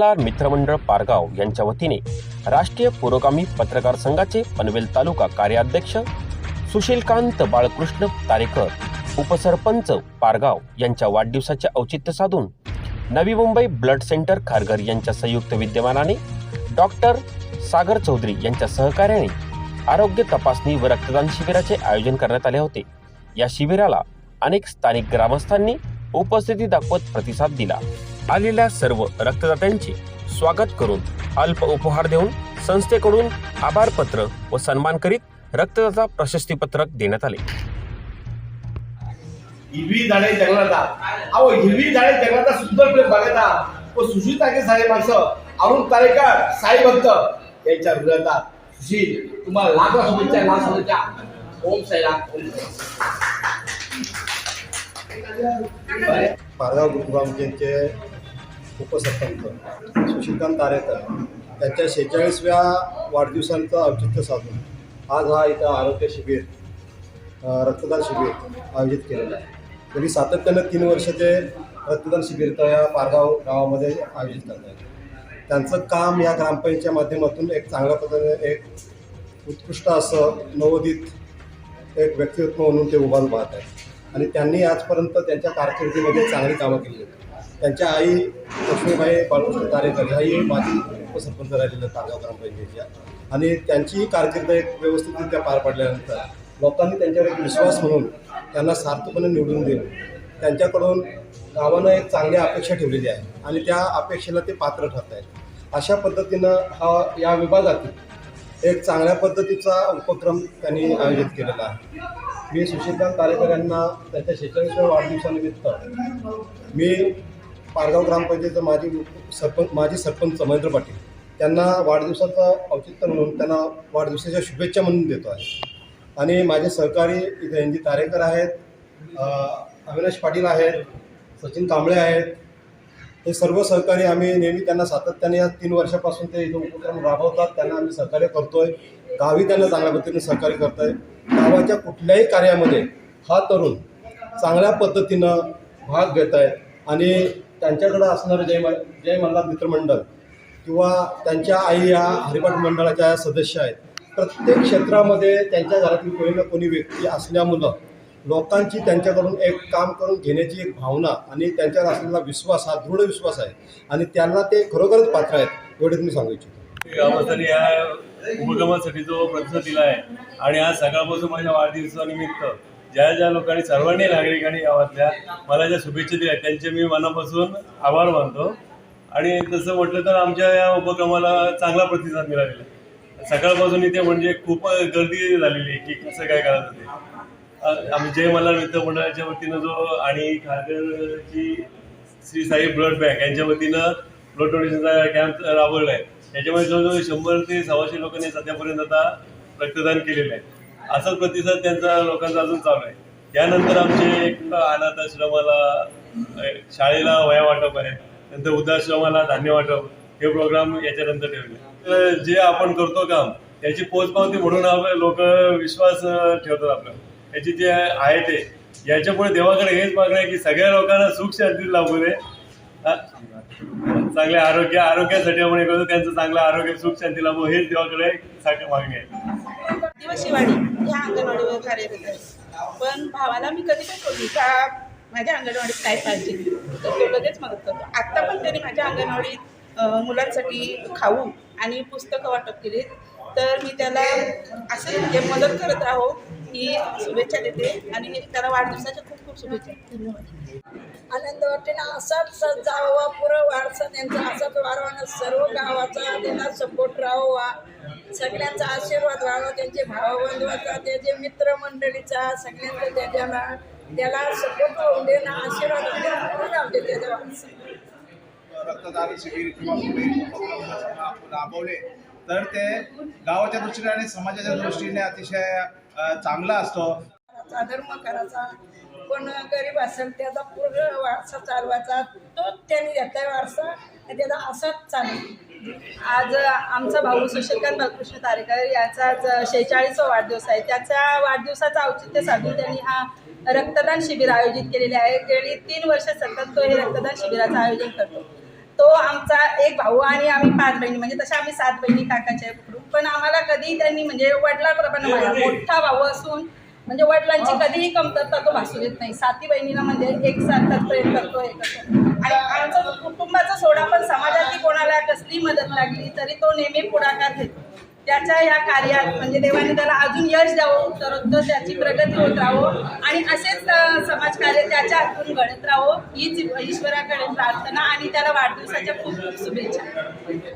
मल्हार मित्रमंडळ पारगाव यांच्या वतीने राष्ट्रीय पुरोगामी पत्रकार संघाचे पनवेल तालुका कार्याध्यक्ष सुशीलकांत बाळकृष्ण तारेकर उपसरपंच पारगाव यांच्या वाढदिवसाचे औचित्य साधून नवी मुंबई ब्लड सेंटर खारघर यांच्या संयुक्त विद्यमानाने डॉक्टर सागर चौधरी यांच्या सहकार्याने आरोग्य तपासणी व रक्तदान शिबिराचे आयोजन करण्यात आले होते. या शिबिराला अनेक स्थानिक ग्रामस्थांनी उपस्थिती दाखवत प्रतिसाद दिला. आलेल्या सर्व रक्तदात्यांचे स्वागत करून अल्प उपहार देऊन संस्थेकडून आभारपत्र व सन्मान करीत रक्तदाता प्रशस्तीपत्रक देण्यात आले. हिरवी झाडे जंगलाता. अहो हिरवी झाडे जंगलाता सुंदर प्रेम व सुशील ताके साहेब माणसं अरुण तारेकर साई भक्त यांच्या हृदयात. सुशील तुम्हाला लाख शुभेच्छा लाख शुभेच्छा ओम साईराम. उपसरपंच सुशिलकांत तारेकर त्यांच्या शेहेचाळीसव्या वाढदिवसांचं औचित्य साधून आज हा इथं आरोग्य शिबिर रक्तदान शिबिर आयोजित केलेलं आहे. तरी सातत्यानं तीन वर्ष ते रक्तदान शिबिर तर या पारगाव गावामध्ये आयोजित करत आहेत त्यांचं काम या ग्रामपंचायतच्या माध्यमातून एक चांगल्या पद्धतीने एक उत्कृष्ट असं नवोदित एक व्यक्तित्व म्हणून ते उभारून पाहत आहेत. आणि त्यांनी आजपर्यंत त्यांच्या कारकिर्दीमध्ये चांगली कामं केली आहेत. त्यांच्या आई लक्ष्मीबाई बाळकृष्ण तारेकर ह्याही माजी उपसरपंच राहिलेल्या तारगाव ग्रामपंचायतीच्या आणि त्यांचीही कारकीर्द एक व्यवस्थितरित्या पार पाडल्यानंतर लोकांनी त्यांच्यावर एक विश्वास म्हणून त्यांना सार्थपणे निवडून देऊन त्यांच्याकडून गावानं एक चांगली अपेक्षा ठेवलेली आहे आणि त्या अपेक्षेला ते पात्र ठरत आहेत अशा पद्धतीनं हा या विभागातील एक चांगल्या पद्धतीचा उपक्रम त्यांनी आयोजित केलेला आहे. मी सुशीलकांत तारेकर यांना त्यांच्या शेहेचाळीसव्या वाढदिवसानिमित्त मी पारगाव ग्रामपंचायतीचं माजी सरपंच माजी सरपंच महेंद्र पाटील. त्यांना वाढदिवसाचं औचित्य म्हणून त्यांना वाढदिवसाच्या शुभेच्छा म्हणून देतो आहे. आणि माझे सहकारी इथे एन जी तारेकर आहेत अविनाश पाटील आहेत सचिन कांबळे आहेत. हे सर्व सहकारी आम्ही नेहमी त्यांना सातत्याने या तीन वर्षापासून ते इथे उपक्रम राबवतात त्यांना आम्ही सहकार्य करतोय. गावी त्यांना चांगल्या पद्धतीने सहकार्य करतोय. गावाच्या कुठल्याही कार्यामध्ये हा तरुण चांगल्या पद्धतीनं भाग घेत आहे. आणि त्यांच्याकडं असणारं जय म जय मल्हार मित्रमंडळ किंवा त्यांच्या आई या हरिपाठ मंडळाच्या सदस्य आहेत प्रत्येक क्षेत्रामध्ये त्यांच्या घरातील कोणी ना कोणी व्यक्ती असल्यामुळं लोकांची त्यांच्याकडून एक काम करून घेण्याची एक भावना आणि त्यांच्यावर असलेला विश्वास हा दृढ विश्वास आहे आणि त्यांना ते खरोखरच पात्र आहेत एवढे तुम्ही सांगू इच्छितो. या उपक्रमासाठी जो प्रतिसाद दिला आहे आणि आज सकाळपासून माझ्या वाढदिवसानिमित्त ज्या ज्या लोकांनी सर्वांनी नागरिकांनी गावातल्या मला ज्या शुभेच्छा दिल्या त्यांचे मी मनापासून आभार मानतो. आणि तसं म्हटलं तर आमच्या या उपक्रमाला चांगला प्रतिसाद मिळालेला आहे. सकाळपासून इथे म्हणजे खूप गर्दी झालेली आहे की कसं काय करायचं ते. आम्ही जय मल्हार मित्र मंडळाच्या वतीनं जो आणि खारघरची श्री साई ब्लड बँक यांच्या वतीनं ब्लड डोनेशनचा कॅम्प राबवला आहे. त्याच्यामुळे जवळजवळ शंभर ते सव्वाशे लोकांनी सध्यापर्यंत आता रक्तदान केलेलं आहे. असाच प्रतिसाद त्यांचा लोकांचा अजून चालू आहे. त्यानंतर आमचे एक अनाथ आश्रमाला शाळेला वया वाटप आहे. नंतर वृद्धाश्रमाला धान्य वाटप हे प्रोग्राम याच्यानंतर ठेवले. तर जे आपण करतो काम त्याची पोचपावती म्हणून लोक विश्वास ठेवतात आपल्याला याची जे आहे ते. याच्यामुळे देवाकडे हेच मागणं आहे की सगळ्या लोकांना सुख शांती लाभू दे. चांगले आरोग्य आरोग्यासाठी आपण हे करतो त्यांचं चांगलं आरोग्य सुख शांती लागू हेच देवाकडे सारखी मागणी आहे. दिवशीवाडी ह्या अंगणवाडीवर कार्यरत आहे. पण भावाला मी कधी पण करू का माझ्या अंगणवाडीत काय पाहिजे? तर तो लगेच मदत करतो आत्ता पण त्यांनी माझ्या अंगणवाडीत मुलांसाठी खाऊ आणि पुस्तकं वाटप केली तर मी त्याला असं म्हणजे मदत करत राहो ही शुभेच्छा देते आणि त्याला वाढदिवसाच्या खूप खूप शुभेच्छा. धन्यवाद. आनंद वाटते ना असाच जावा पुरं वारसा त्यांचा. असाच वाढवा सर्व गावाचा त्यांना सपोर्ट राहावा. सगळ्यांचा आशीर्वाद व्हावा त्यांचे भावबंधवाचा त्याचे मित्रमंडळीचा सगळ्यांचा त्याच्याला त्याला सपोर्ट होऊन दे ना आशीर्वाद म्हणून राहते त्याच्या रक्तदान शिबिर राबवले. तर ते गावाच्या दृष्टीने आणि समाजाच्या दृष्टीने अतिशय चांगला असतो. धर्म करायचा कोण गरीब असेल त्याचा पूर्ण वारसा चालवायचा. तो त्यांनी घेतलाय वारसा आणि त्याचा असाच चालू. आज आमचा भाऊ सुशीलकांत बालकृष्ण तारेकर याचा आज शेहेचाळीसवा वाढदिवस आहे. त्याच्या वाढदिवसाचं औचित्य साधून त्यांनी हा रक्तदान शिबिर आयोजित केलेले आहे. गेली तीन वर्ष सतत तो हे रक्तदान शिबिराचं आयोजन करतो. तो आमचा एक भाऊ आणि आम्ही पाच बहिणी म्हणजे तशा आम्ही सात बहिणी काकाच्या ग्रुप पण आम्हाला कधी त्यांनी म्हणजे वडिलांप्रमाणे मोठा भाऊ असून म्हणजे वडिलांची कधीही कमतरता तो भासू देत नाही. साती बहिणीला म्हणजे एक सारखाच प्रेम करतो हे करतो आणि आमचं कुटुंबाचा सोडा पण समाजातली कोणाला कसली मदत लागली तरी तो नेहमी पुढाकार घेतो. त्याच्या ह्या कार्यात म्हणजे देवाने त्याला अजून यश द्यावं तर त्याची प्रगती होत राहो आणि असेच समाजकार्य त्याच्या हातून घडत राहो हीच ईश्वराकडे प्रार्थना आणि त्याला वाढदिवसाच्या खूप खूप शुभेच्छा.